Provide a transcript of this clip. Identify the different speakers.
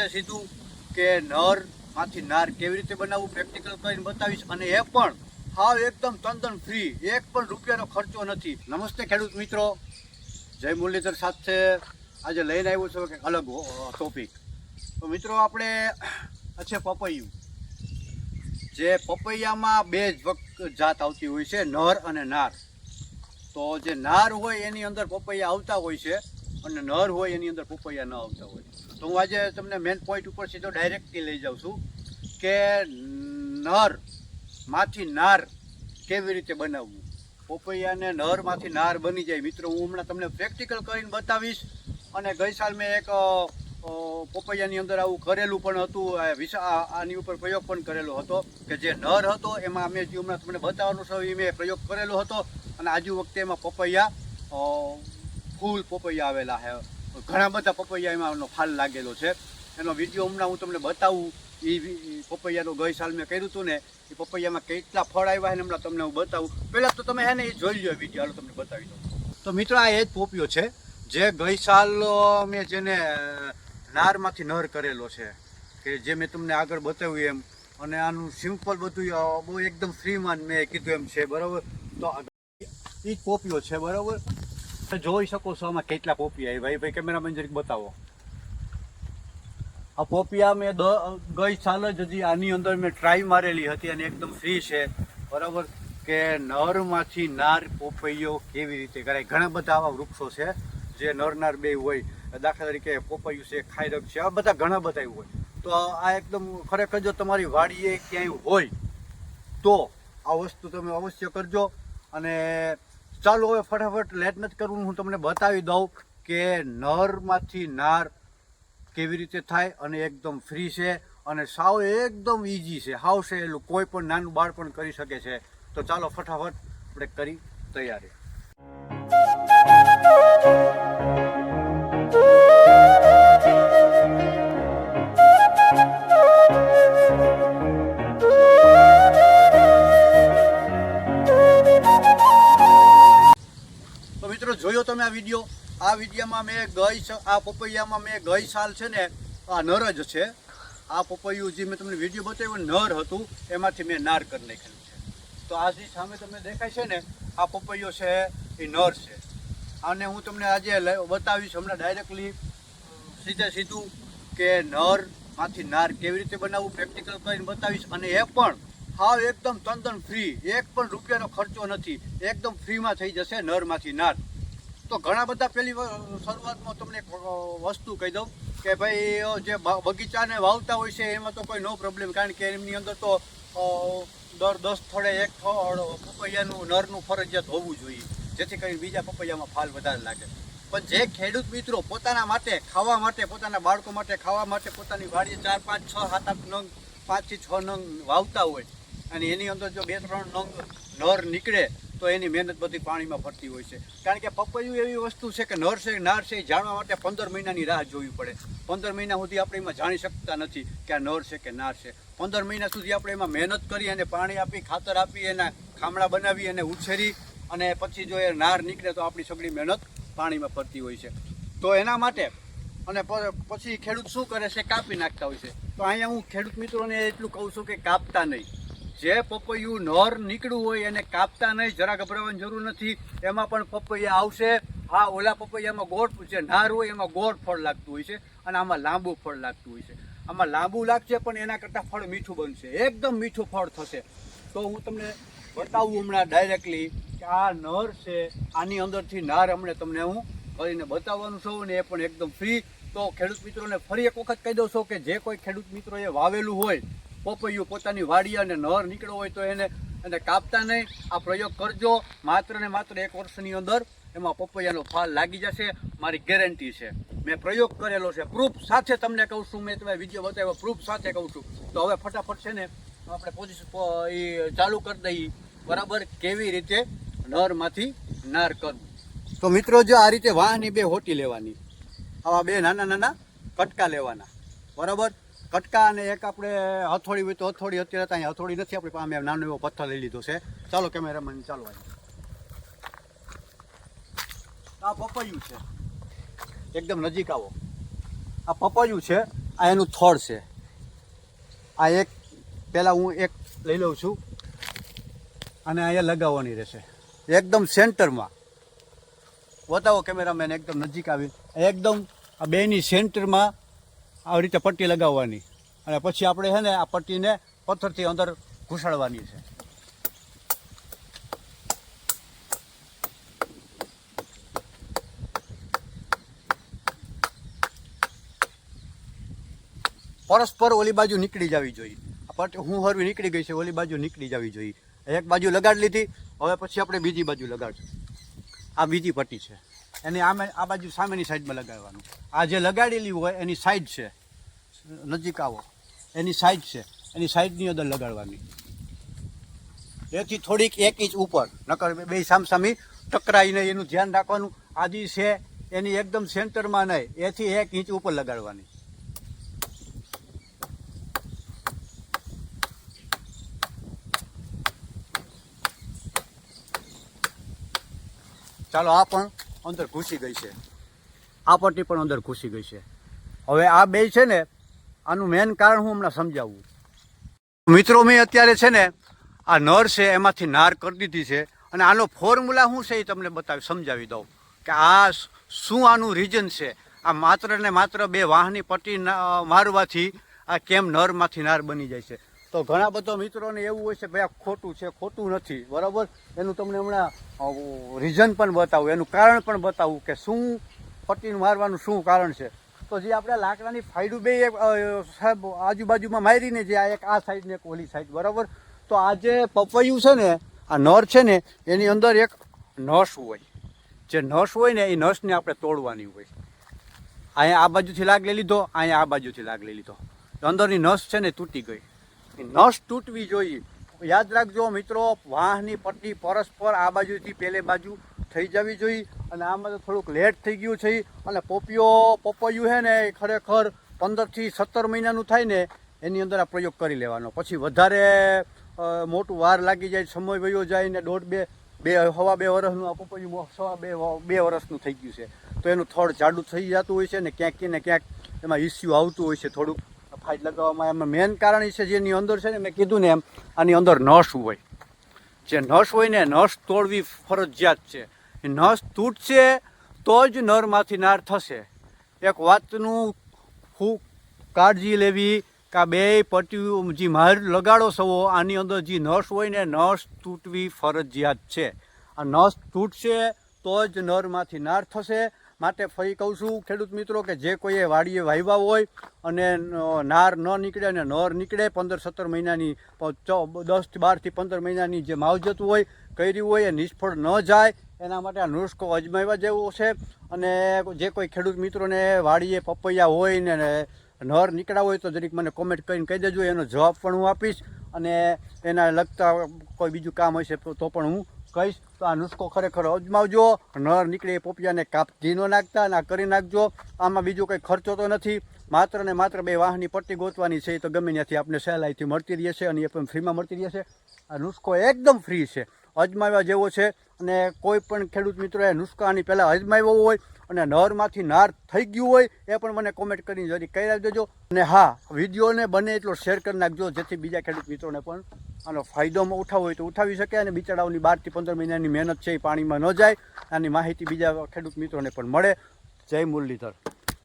Speaker 1: સીધે સીધું કે નરમાંથી નાર કેવી રીતે બનાવવું પ્રેક્ટિકલ કરીને બતાવીશ અને એ પણ હાવ એકદમ તંદન ફ્રી એક પણ રૂપિયાનો ખર્ચો નથી. નમસ્તે ખેડૂત મિત્રો. જય મુરલીધર સાથે આજે લઈને આવ્યો છું કે અલગ ટોપિક તો મિત્રો આપણે છે પપૈયું. જે પપૈયામાં બે જ જાત આવતી હોય છે, નર અને નાર. તો જે નાર હોય એની અંદર પપૈયા આવતા હોય છે. અને નર હોય એની અંદર પોપૈયા ન આવતા હોય. તો હું આજે તમને મેન પોઈન્ટ ઉપર સીધો ડાયરેક્ટલી લઈ જાઉં છું કે નરમાંથી નાર કેવી રીતે બનાવવું? પોપૈયાને નરમાંથી નાર બની જાય. મિત્રો હું હમણાં તમને પ્રેક્ટિકલ કરીને બતાવીશ અને ગઈ સાલ મેં એક અ, અંદર આવું કરેલું પણ હતું. વિશા આની ઉપર પ્રયોગ પણ કરેલો હતો કે જે નર હતો એમાં અમે જે હમણાં તમને બતાવવાનું છે એ મેં પ્રયોગ કરેલો હતો. અને આજુ વખતે એમાં પપૈયા ફૂલ પપૈયા આવેલા છે ઘણા બધા પપૈયા એમાં એનો ફાલ લાગેલો છે. એનો વીડિયો હમણાં હું તમને બતાવું. એ પપૈયાનું ગઈ સાલ મેં કર્યું હતું ને એ પપૈયામાં કેટલા ફળ આવ્યા છે હમણાં તમને હું બતાવું. પહેલાં તો તમે હે એ જોઈ લો વીડિયો. હાલો તમને બતાવી દઉં. તો મિત્રો આ એ જ પોપિયો છે, જે ગઈ સાલ મેં જેને નારમાંથી નર કરેલો છે, કે જે મેં તમને આગળ બતાવ્યું એમ. અને આનું સિમ્પલ બધું બહુ એકદમ ફ્રીમાં મેં કીધું એમ છે, બરાબર? તો એ જ પોપિયો છે, બરાબર? જોઈ શકો છો આમાં કેટલા પોપિયા આવ્યા. ભાઈ કેમેરામેન જરીક બતાવો. આ પોપિયા મેં ગઈ સાલ જ હજી આની અંદર મેં ટ્રાય મારેલી હતી અને એકદમ ફ્રી છે. બરાબર? કે નરમાંથી નાર પોપૈયો કેવી રીતે કરાય? ઘણા બધા આવા વૃક્ષો છે જે નર નાર બે હોય. દાખલા તરીકે પોપૈયું છે, ખાયરક છે, આ બધા ઘણા બધા હોય. તો આ એકદમ ખરેખર જો તમારી વાડીએ ક્યાંય હોય તો આ વસ્તુ તમે અવશ્ય કરજો અને ચાલો હવે ફટાફટ લેટ નથી કરવું હું તમને બતાવી દઉં કે નરમાંથી નાર કેવી રીતે થાય અને એકદમ ફ્રી છે અને સાવ એકદમ ઇઝી છે. હાવ સહેલું કોઈ પણ નાનું બાળપણ કરી શકે છે. તો ચાલો ફટાફટ આપણે કરી તૈયારી. તમે આ વીડિયો આ વિડીયોમાં મેં ગઈ આ પપૈયામાં મેં ગઈ સાલ છે ને, આ નર જ છે. આ પપૈયું જે મેં તમને વીડિયો બતાવ્યો નર હતું, એમાંથી મેં નાર કરી નાખેલું છે. તો આ જે સામે તમને દેખાય છે ને, આ પપૈયો છે, એ નર છે. અને હું તમને આજે બતાવીશ હમણાં ડાયરેક્ટલી સીધે સીધું કે નરમાંથી નાર કેવી રીતે બનાવવું પ્રેક્ટિકલ કરીને બતાવીશ. અને એ પણ હાવ એકદમ તંદન ફ્રી એક પણ રૂપિયાનો ખર્ચો નથી. એકદમ ફ્રીમાં થઈ જશે નરમાંથી નાર. તો ઘણા બધા પેલી શરૂઆતમાં તમને વસ્તુ કહી દઉં કે ભાઈ જે બગીચાને વાવતા હોય છે, એમાં તો કોઈ નો પ્રોબ્લેમ કારણ કે એમની અંદર તો દર દસ થોડે એક ફળ પપૈયાનું, નરનું ફરજિયાત હોવું જોઈએ. જેથી કરીને બીજા પપૈયામાં ફાલ વધારે લાગે. પણ જે ખેડૂત મિત્રો પોતાના માટે, ખાવા માટે, પોતાના બાળકો માટે, ખાવા માટે પોતાની વાડીએ ચાર, પાંચ, છ, સાત, આઠ નંગ પાંચથી છ નંગ વાવતા હોય અને એની અંદર જો બે, ત્રણ નંગ નર નીકળે તો એની મહેનત બધી પાણીમાં ફરતી હોય છે. કારણ કે પપૈયું એવી વસ્તુ છે કે નર છે, નાર છે, એ જાણવા માટે પંદર મહિનાની રાહ જોવી પડે. પંદર મહિના સુધી આપણે એમાં જાણી શકતા નથી કે આ નર છે કે નાર છે. પંદર મહિના સુધી આપણે એમાં મહેનત કરી અને પાણી આપી, ખાતર આપી, એના ખામડા બનાવી અને ઉછેરી અને પછી જો એ નાર નીકળે તો આપણી સગળી મહેનત પાણીમાં ફરતી હોય છે. તો એના માટે અને પછી ખેડૂત શું કરે છે? કાપી નાખતા હોય છે. તો અહીંયા હું ખેડૂત મિત્રોને એટલું કહું છું કે કાપતા નહીં. જે પપૈયું નર નીકળ્યું હોય એને કાપતા નહીં, જરા ગભરાવાની જરૂર નથી. એમાં પણ પપૈયા આવશે. હા, ઓલા પપૈયામાં ગોળ જે નાર હોય એમાં ગોળ ફળ લાગતું હોય છે અને આમાં લાંબુ ફળ લાગતું હોય છે. આમાં લાંબુ લાગશે પણ એના કરતાં ફળ મીઠું બનશે. એકદમ મીઠું ફળ થશે. તો હું તમને બતાવું હમણાં ડાયરેક્ટલી કે આ નર છે, આની અંદરથી નાર હમણાં તમને હું કરીને બતાવવાનું છું અને એ પણ એકદમ ફ્રી તો ખેડૂત મિત્રોને ફરી એક વખત કહી દઉં છું કે જે કોઈ ખેડૂત મિત્રોએ વાવેલું હોય પપૈયું પોતાની વાડી અને નર નીકળ્યો હોય તો એને એને કાપતા નહીં. આ પ્રયોગ કરજો. માત્ર ને માત્ર એક વર્ષની અંદર એમાં પપૈયાનો ફાલ લાગી જશે. મારી ગેરંટી છે. મેં પ્રયોગ કરેલો છે. પ્રૂફ સાથે તમને કહું છું. મેં તમે વીડિયો બતાવ્યો. પ્રૂફ સાથે કહું છું. તો હવે ફટાફટ છે ને આપણે પોઝિશન એ ચાલુ કરી દઈએ. બરાબર? કેવી રીતે નરમાંથી નાર કરવું? તો મિત્રો, જો આ રીતે વાહની બે હોટી લેવાની. આવા બે નાના નાના કટકા લેવાના. બરાબર? કટકા અને એક આપણે હથોડી હોય તો હથોડી અત્યારે ત્યાં હથોડી નથી, આપણી પાસે નાનો એવો પથ્થર લઈ લીધો છે. ચાલો કેમેરામેન, ચાલો. આ પપૈયું છે. એકદમ નજીક આવો. આ પપૈયું છે, આ એનું થડ છે. આ એક, પહેલાં હું એક લઈ લઉં છું. અને અહીંયા લગાવવાની રહેશે. એકદમ સેન્ટરમાં. બતાવો કેમેરામેન, એકદમ નજીક આવી એકદમ આ બેની સેન્ટરમાં આવી રીતે પટ્ટી લગાવવાની. અને પછી આપણે છે ને આ પટ્ટીને પથ્થરથી અંદર ઘૂસાડવાની છે. પરસ્પર ઓલી બાજુ નીકળી જવી જોઈએ. પટ્ટી હું હરવી નીકળી ગઈ છે, ઓલી બાજુ નીકળી જવી જોઈએ. એક બાજુ લગાડી લીધી, હવે પછી આપણે બીજી બાજુ લગાડશું. આ બીજી પટ્ટી છે. એની આમે આ બાજુ સામેની સાઈડમાં લગાડવાનું. આ જે લગાડેલી હોય, એની સાઈડ છે. નજીક આવો. એની સાઈડ છે. એની સાઈડની અંદર લગાડવાની. એથી થોડીક એક ઇંચ ઉપર. નકર બે સામસામી ટકરાઈને એનું ધ્યાન રાખવાનું. આજી છે, એની એકદમ સેન્ટરમાં નહીં. એથી એક ઇંચ ઉપર લગાડવાની. ચાલો, આ પણ અંદર ઘૂસી ગઈ છે. આ પટ્ટી પણ અંદર ઘૂસી ગઈ છે. હવે આ બે છે ને, આનું મેન કારણ હું હમણાં સમજાવું. મિત્રો, મેં અત્યારે છે ને, આ નર છે, એમાંથી નાર કરી દીધી છે. અને આનો ફોર્મ્યુલા શું છે એ તમને બતાવી, સમજાવી દઉં. કે આ શું આનું રીઝન છે? આ માત્ર ને માત્ર બે વાહની પટ્ટી મારવાથી આ કેમ નરમાંથી નાર બની જાય છે? તો ઘણા બધા મિત્રોને એવું હોય છે ભાઈ આ ખોટું છે, ખોટું નથી, બરાબર? એનું તમને હમણાં રીઝન પણ બતાવું, એનું કારણ પણ બતાવું કે શું પટ્ટીનું મારવાનું શું કારણ છે. તો જે આપણે લાકડાની ફાયડું બે સાહેબ, આજુબાજુમાં મારીને જે આ એક, આ સાઈડ ને એક ઓલી સાઈડ, બરાબર? તો આ જે પપૈયું છે ને, આ નર છે ને, એની અંદર એક નસ હોય. જે નસ હોય ને, એ નસને આપણે તોડવાની હોય. અહીંયા આ બાજુથી લાગ લઈ લીધો, અહીંયા આ બાજુથી લાગ લઈ લીધો અંદરની નસ છે ને, તૂટી ગઈ. નસ તૂટવી જોઈએ. યાદ રાખજો મિત્રો વાહની પટ્ટી પરસ્પર આ બાજુથી પેલે બાજુ થઈ જવી જોઈએ અને આમાં તો થોડુંક લેટ થઈ ગયું છે અને પોપિયો પપૈયું છે ને, એ ખરેખર પંદરથી સત્તર મહિનાનું થાય ને, એની અંદર આ પ્રયોગ કરી લેવાનો. પછી વધારે મોટું વાર લાગી જાય, સમય વયો જાય ને દોઢ બે બે, હવા બે વર્ષનું આ પપૈયું સવા બે બે વર્ષનું થઈ ગયું છે. તો એનું થડ જાડું થઈ જતું હોય છે ને ક્યાંક ને ક્યાંક એમાં ઇસ્યુ આવતું હોય છે થોડુંક. ફાઇટ લગાવવામાં એમાં મેન કારણ છે જેની અંદર છે ને મેં કીધું ને એમ, આની અંદર નસ હોય. જે નસ હોય ને નસ તોડવી ફરજિયાત છે. નસ તૂટશે તો જ નરમાંથી નાર થશે. એક વાતનું ખૂબ કાળજી લેવી કે બે પટ્ટીઓ જે માર લગાડો સવો આની અંદર જે નસ હોય ને નસ તૂટવી ફરજિયાત છે. આ નસ તૂટશે તો જ નરમાંથી નાર થશે માટે ફરી કહું છું, ખેડૂત મિત્રો, કે જે કોઈએ વાડીએ વાવ્યા હોય અને નાર ન નીકળે અને નર નીકળે, પંદર સત્તર મહિનાની દસથી બારથી પંદર મહિનાની જે માવજત હોય કર્યું હોય, એ નિષ્ફળ ન જાય, એના માટે આ નુસ્ખો અજમાવ્યા જેવો છે. અને જે કોઈ ખેડૂત મિત્રોને વાડીએ પપૈયા હોય ને નર નીકળ્યા હોય, તો જરીક મને કોમેન્ટ કરીને કહી દેજો, એનો જવાબ પણ હું આપીશ. અને એના લગતા કોઈ બીજું કામ હશે તો પણ હું કહીશ તો આ નુસ્ખો ખરેખર અજમાવજો, નર નીકળે એ પોપિયાને કાપજી ન નાખતા અને આ કરી નાખજો. આમાં બીજો કંઈ ખર્ચો તો નથી. માત્ર ને માત્ર બે વાહની પટ્ટી ગોતવાની છે, એ તો ગમે ત્યાંથી આપણે સહેલાઈથી મળતી રહેશે અને એ પણ ફ્રીમાં મળતી રહેશે આ નુસ્ખો એકદમ ફ્રી છે. અજમાવ્યા જેવો છે અને કોઈ પણ ખેડૂત મિત્રોએ નુસ્ખા આની પહેલાં અજમાવ્યો હોય અને નરમાંથી નાર થઈ ગયું હોય, એ પણ મને કોમેન્ટ કરીને જરી કહી દેજો અને હા, વિડીયોને બને એટલો શેર કરી નાખજો, જેથી બીજા ખેડૂત મિત્રોને પણ આનો ફાયદો ઉઠાવવો હોય તો ઉઠાવી શકે અને બિચારાઓની બારથી પંદર મહિનાની મહેનત છે એ પાણીમાં ન જાય. આની માહિતી બીજા ખેડૂત મિત્રોને પણ મળે. જય મુરલીધર.